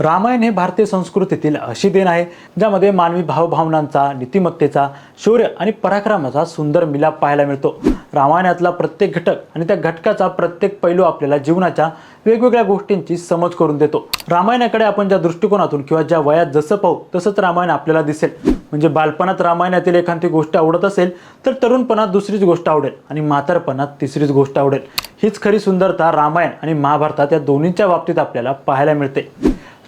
रामायण हे भारतीय संस्कृतीतील अशी देण आहे ज्यामध्ये मानवी भावभावनांचा नीतिमत्तेचा शौर्य आणि पराक्रमाचा सुंदर मिलाप पाहायला मिळतो. रामायणातला प्रत्येक घटक आणि त्या घटकाचा प्रत्येक पैलू आपल्याला जीवनाच्या वेगवेगळ्या गोष्टींची समज करून देतो. रामायणाकडे आपण ज्या दृष्टिकोनातून किंवा ज्या वयात जसं पाहू तसंच रामायण आपल्याला दिसेल. म्हणजे बालपणात रामायणातील एखादी गोष्ट आवडत असेल तर तरुणपणात दुसरीच गोष्ट आवडेल आणि म्हातारपणात तिसरीच गोष्ट आवडेल. हीच खरी सुंदरता रामायण आणि महाभारतात या दोन्हींच्या बाबतीत आपल्याला पाहायला मिळते.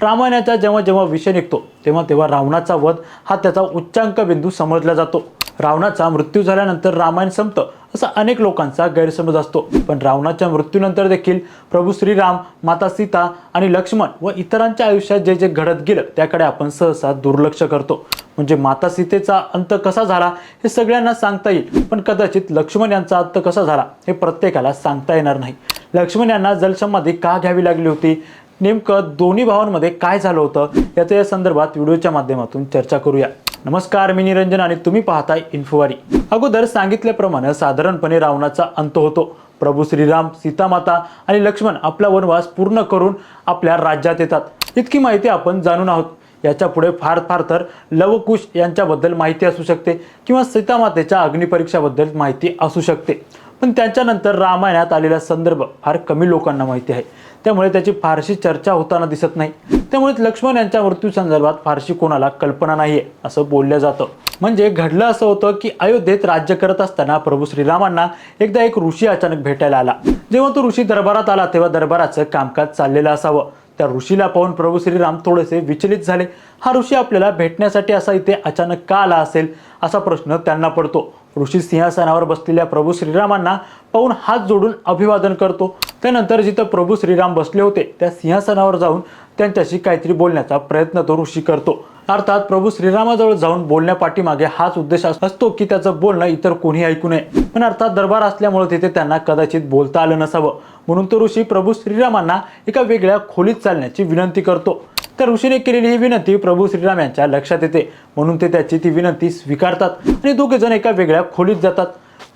रामायणाचा जेव्हा जेव्हा विषय निघतो तेव्हा तेव्हा रावणाचा वध हा त्याचा उच्चांक बिंदू समजला जातो. रावणाचा मृत्यू झाल्यानंतर रामायण संपतं असा अनेक लोकांचा गैरसमज असतो. पण रावणाच्या मृत्यूनंतर देखील प्रभू श्रीराम माता सीता आणि लक्ष्मण व इतरांच्या आयुष्यात जे जे घडत गेलं त्याकडे आपण सहसा दुर्लक्ष करतो. म्हणजे माता सीतेचा अंत कसा झाला हे सगळ्यांना सांगता येईल. पण कदाचित लक्ष्मण यांचा अंत कसा झाला हे प्रत्येकाला सांगता येणार नाही. लक्ष्मण यांना जलसमाधी का घ्यावी लागली होती? नेमकं दोन्ही भावांमध्ये काय झालं होतं याच्या या संदर्भात व्हिडिओच्या माध्यमातून चर्चा करूया. नमस्कार मी निरंजन आणि तुम्ही पाहताय इन्फोवारी अगोदर सांगितल्याप्रमाणे साधारणपणे रावणाचा अंत होतो. प्रभू श्रीराम सीतामाता आणि लक्ष्मण आपला वनवास पूर्ण करून आपल्या राज्यात येतात. इतकी माहिती आपण जाणून आहोत. याच्यापुढे फार फार तर लवकुश यांच्याबद्दल माहिती असू शकते किंवा सीतामातेच्या अग्निपरीक्षाबद्दल माहिती असू शकते. पण त्याच्यानंतर रामायणात आलेला संदर्भ फार कमी लोकांना माहिती आहे. त्यामुळे त्याची फारशी चर्चा होताना दिसत नाही. त्यामुळे लक्ष्मण यांच्या मृत्यू संदर्भात फारशी कोणाला कल्पना नाही आहे असं बोललं जातं. म्हणजे घडलं असं होतं की अयोध्येत राज्य करत असताना प्रभू श्रीरामांना एकदा एक ऋषी अचानक भेटायला आला. जेव्हा तो ऋषी दरबारात आला तेव्हा दरबाराचं कामकाज चाललेलं असावं. त्या ऋषीला पाहून प्रभू श्रीराम थोडेसे विचलित झाले. हा ऋषी आपल्याला भेटण्यासाठी असा इथे अचानक का आला असेल असा प्रश्न त्यांना पडतो. ऋषी सिंहासनावर बसलेल्या प्रभू श्रीरामांना पाहून हात जोडून अभिवादन करतो. त्यानंतर जिथं प्रभू श्रीराम बसले होते त्या सिंहासनावर जाऊन त्यांच्याशी काहीतरी बोलण्याचा प्रयत्न तो ऋषी करतो. अर्थात प्रभू श्रीरामाजवळ जाऊन बोलण्यापाठीमागे हाच उद्देश असतो की त्याचं बोलणं इतर कोणी ऐकू नये. पण अर्थात दरबार असल्यामुळे तिथे त्यांना कदाचित बोलता आलं नसावं. म्हणून तो ऋषी प्रभू श्रीरामांना एका वेगळ्या खोलीत चालण्याची विनंती करतो. त्या ऋषीने केलेली ही विनंती प्रभू श्रीराम यांच्या लक्षात येते. म्हणून ते त्याची ती विनंती स्वीकारतात आणि दोघेजण एका वेगळ्या खोलीत जातात.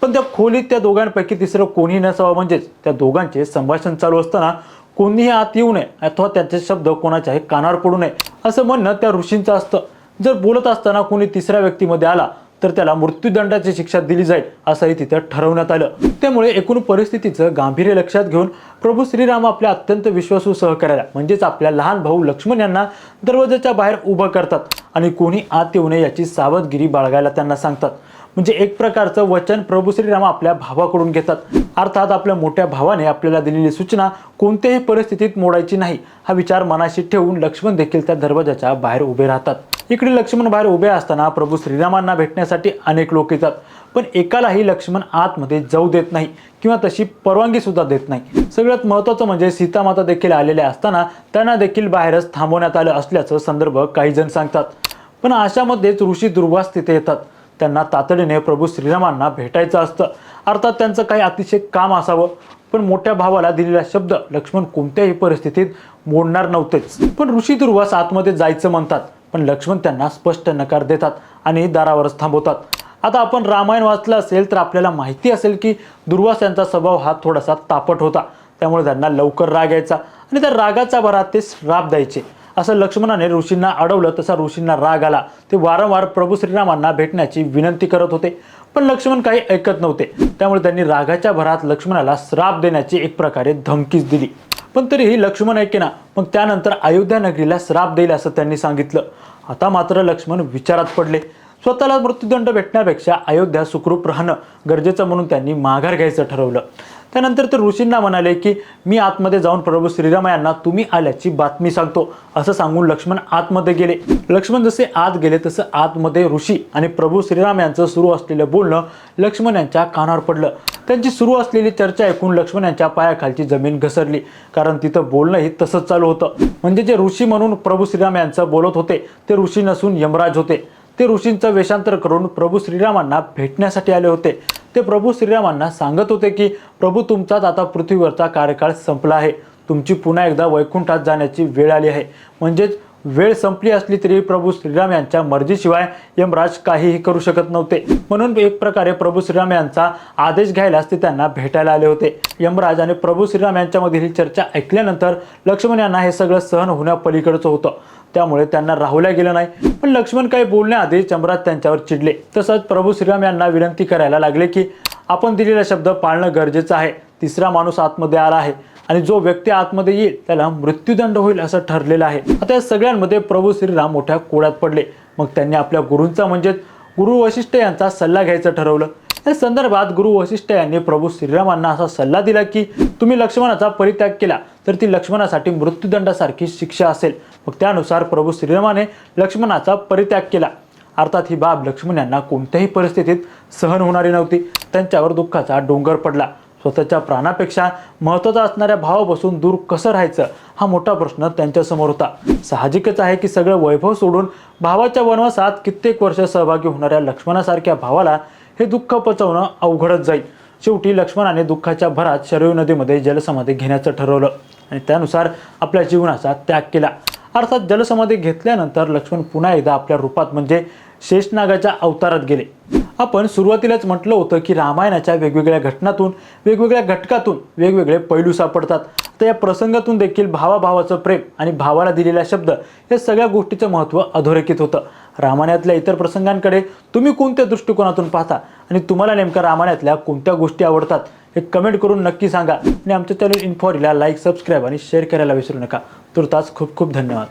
पण त्या खोलीत त्या दोघांपैकी तिसरं कोणीही नसावं. म्हणजेच त्या दोघांचे संभाषण चालू असताना कोणीही आत येऊ नये अथवा त्यांचे शब्द कोणाच्याही कानावर पडू नये असं म्हणणं त्या ऋषींचं असतं. जर बोलत असताना कोणी तिसऱ्या व्यक्तीमध्ये आला तर त्याला मृत्यूदंडाची शिक्षा दिली जाईल असंही तिथं ठरवण्यात आलं. त्यामुळे एकूण परिस्थितीचं गांभीर्य लक्षात घेऊन प्रभू श्रीराम आपल्या अत्यंत विश्वासू सहकार्याला म्हणजेच आपल्या लहान भाऊ लक्ष्मण यांना दरवाजाच्या बाहेर उभं करतात आणि कोणी आत येऊ नये याची सावधगिरी बाळगायला त्यांना सांगतात. म्हणजे एक प्रकारचं वचन प्रभू श्रीराम आपल्या भावाकडून घेतात. अर्थात आपल्या मोठ्या भावाने आपल्याला दिलेली सूचना कोणत्याही परिस्थितीत मोडायची नाही हा विचार मनाशी ठेवून लक्ष्मण देखील त्या दरवाजाच्या बाहेर उभे राहतात. इकडे लक्ष्मण बाहेर उभे असताना प्रभू श्रीरामांना भेटण्यासाठी अनेक लोक येतात. पण एकालाही लक्ष्मण आतमध्ये जाऊ देत नाही किंवा तशी परवानगी सुद्धा देत नाही. सगळ्यात महत्त्वाचं म्हणजे सीतामाता देखील आलेल्या असताना त्यांना देखील बाहेरच थांबवण्यात आलं असल्याचं संदर्भ काही जण सांगतात. पण अशामध्येच ऋषी दुर्वास तिथे येतात. त्यांना तातडीने प्रभू श्रीरामांना भेटायचं असतं. अर्थात त्यांचं काही अतिशय काम असावं. पण मोठ्या भावाला दिलेला शब्द लक्ष्मण कोणत्याही परिस्थितीत मोडणार नव्हतेच. पण ऋषी दुर्वास आतमध्ये जायचं म्हणतात. पण लक्ष्मण त्यांना स्पष्ट नकार देतात आणि दारावरच थांबवतात. आता आपण रामायण वाचलं असेल तर आपल्याला माहिती असेल की दुर्वास यांचा स्वभाव हा थोडासा तापट होता. त्यामुळे त्यांना लवकर राग यायचा आणि त्या रागाचा भरात ते श्राप द्यायचे. असं लक्ष्मणाने ऋषींना अडवलं तसा ऋषींना राग आला. ते वारंवार प्रभू श्रीरामांना भेटण्याची विनंती करत होते. पण लक्ष्मण काही ऐकत नव्हते. त्यामुळे त्यांनी रागाच्या भरात लक्ष्मणाला श्राप देण्याची एक प्रकारे धमकीच दिली. पण तरीही लक्ष्मण ऐके ना मग त्यानंतर अयोध्या नगरीला श्राप देईल असं त्यांनी सांगितलं. आता मात्र लक्ष्मण विचारात पडले. स्वतःला मृत्यूदंड भेटण्यापेक्षा अयोध्या सुखरूप राहणं गरजेचं म्हणून त्यांनी माघार घ्यायचं ठरवलं. त्यानंतर ते ऋषींना म्हणाले की मी आतमध्ये जाऊन प्रभू श्रीराम यांना तुम्ही आल्याची बातमी सांगतो. असं सांगून लक्ष्मण आतमध्ये गेले. लक्ष्मण जसे आत गेले तसं आतमध्ये ऋषी आणि प्रभू श्रीराम यांचं सुरू असलेलं बोलणं लक्ष्मण यांच्या कानावर पडलं. त्यांची सुरू असलेली चर्चा ऐकून लक्ष्मण यांच्या पायाखालची जमीन घसरली कारण तिथं बोलणंही तसंच चालू होतं. म्हणजे जे ऋषी म्हणून प्रभू श्रीराम यांचं बोलत होते ते ऋषी नसून यमराज होते. ते ऋषींचं वेषांतर करून प्रभू श्रीरामांना भेटण्यासाठी आले होते. ते प्रभू श्रीरामांना सांगत होते की प्रभू तुमचाच आता पृथ्वीवरचा कार्यकाळ संपला आहे. तुमची पुन्हा एकदा वैकुंठात जाण्याची वेळ आली आहे. म्हणजेच वेळ संपली असली तरी प्रभू श्रीराम यांच्या मर्जीशिवाय यमराज काहीही करू शकत नव्हते. म्हणून एक प्रकारे प्रभू श्रीराम यांचा आदेश घ्यायलाच ते त्यांना भेटायला आले होते. यमराज आणि प्रभू श्रीराम यांच्यामधील ही चर्चा ऐकल्यानंतर लक्ष्मण यांना हे सगळं सहन होण्यापलीकडचं होतं. त्यामुळे त्यांना राहुल्या गेलं नाही. पण लक्ष्मण काही बोलण्याआधी यमराज त्यांच्यावर चिडले. तसंच प्रभू श्रीराम यांना विनंती करायला लागले की आपण दिलेला शब्द पाळणं गरजेचं आहे. तिसरा माणूस आतमध्ये आला आहे आणि जो व्यक्ती आतमध्ये येईल त्याला मृत्यूदंड होईल असं ठरलेलं आहे. आता या सगळ्यांमध्ये प्रभू श्रीराम मोठ्या कोड्यात पडले. मग त्यांनी आपल्या गुरूंचा म्हणजेच गुरु वशिष्ठ यांचा सल्ला घ्यायचं ठरवलं. या संदर्भात गुरु वशिष्ठ यांनी प्रभू श्रीरामांना असा सल्ला दिला की तुम्ही लक्ष्मणाचा परित्याग केला तर ती लक्ष्मणासाठी मृत्यूदंडासारखी शिक्षा असेल. मग त्यानुसार प्रभू श्रीरामाने लक्ष्मणाचा परित्याग केला. अर्थात ही बाब लक्ष्मण यांना कोणत्याही परिस्थितीत सहन होणारी नव्हती. त्यांच्यावर दुःखाचा डोंगर पडला. स्वतःच्या प्राणापेक्षा महत्त्वाचा असणाऱ्या भावापासून दूर कसं राहायचं हा मोठा प्रश्न त्यांच्यासमोर होता. साहजिकच आहे की सगळं वैभव सोडून भावाच्या वनवासात कित्येक वर्ष सहभागी होणाऱ्या लक्ष्मणासारख्या भावाला हे दुःख पचवणं अवघडच जाईल. शेवटी लक्ष्मणाने दुःखाच्या भरात शरयू नदीमध्ये जलसमाधी घेण्याचं ठरवलं आणि त्यानुसार आपल्या जीवनाचा त्याग केला. अर्थात जलसमाधी घेतल्यानंतर लक्ष्मण पुन्हा एकदा आपल्या रूपात म्हणजे शेषनागाच्या अवतारात गेले. आपण सुरुवातीलाच म्हटलं होतं की रामायणाच्या वेगवेगळ्या घटनातून वेगवेगळ्या घटकातून वेगवेगळे पैलू सापडतात. तर या प्रसंगातून देखील भावाभावाचं प्रेम आणि भावाला दिलेला शब्द या सगळ्या गोष्टीचं महत्त्व अधोरेखित होतं. रामायणातल्या इतर प्रसंगांकडे तुम्ही कोणत्या दृष्टिकोनातून पाहता? आणि तुम्हाला नेमका रामायणातल्या कोणत्या गोष्टी आवडतात? हे कमेंट करून नक्की सांगा. आणि आमच्या चॅनल इन्फॉरीला लाईक सबस्क्राईब आणि शेअर करायला विसरू नका. तुर्तास खूप खूप धन्यवाद.